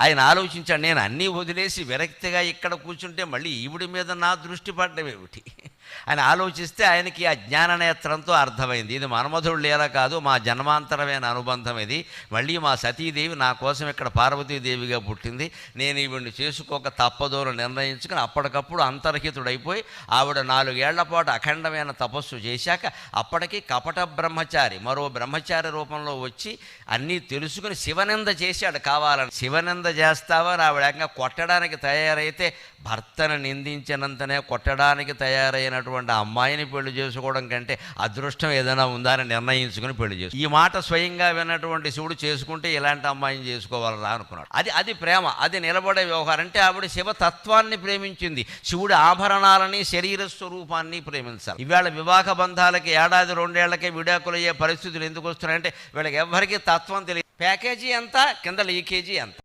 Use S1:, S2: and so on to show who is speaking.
S1: ఆయన ఆలోచించాడు నేను అన్నీ వదిలేసి విరక్తిగా ఇక్కడ కూర్చుంటే మళ్ళీ ఈవిడి మీద నా దృష్టి పడ్డమేమిటి? అని ఆలోచిస్తే ఆయనకి ఆ జ్ఞాననేత్రంతో అర్థమైంది. ఇది మన్మధుడు లేరా కాదు మా జన్మాంతరమైన అనుబంధం ఇది. మళ్ళీ మా సతీదేవి నా కోసం ఇక్కడ పార్వతీదేవిగా పుట్టింది. నేను ఈవిడిని చేసుకోక తప్పదో నిర్ణయించుకుని అప్పటికప్పుడు అంతర్హితుడైపోయి ఆవిడ నాలుగేళ్ళ పాటు అఖండమైన తపస్సు చేశాక అప్పటికి కపట బ్రహ్మచారి మరో బ్రహ్మచారి రూపంలో వచ్చి అన్నీ తెలుసుకుని శివనింద చేశాడు కావాలని. శివనింద చేస్తావా అని ఆవిడ ఏకంగా కొట్టడానికి తయారైతే భర్తను నిందించినంతనే కొట్టడానికి తయారైన అయినటువంటి అమ్మాయిని పెళ్ళి చేసుకోవడం కంటే అదృష్టం ఏదైనా ఉందా అని నిర్ణయించుకుని పెళ్ళి చేసు ఈ మాట స్వయంగా విన్నటువంటి శివుడు చేసుకుంటే ఇలాంటి అమ్మాయిని చేసుకోవాలరా అనుకున్నాడు. అది అది ప్రేమ అది నిలబడే వ్యవహారం. అంటే ఆవిడ శివతత్వాన్ని ప్రేమించింది. శివుడి ఆభరణాలని శరీర స్వరూపాన్ని ప్రేమించాలి. ఇవాళ వివాహ బంధాలకి ఏడాది రెండేళ్ళకే విడాకులయ్యే పరిస్థితులు ఎందుకు వస్తున్నాయంటే వీళ్ళకి ఎవరికి తత్వం తెలియదు. ప్యాకేజీ ఎంత? కింద లీకేజీ ఎంత?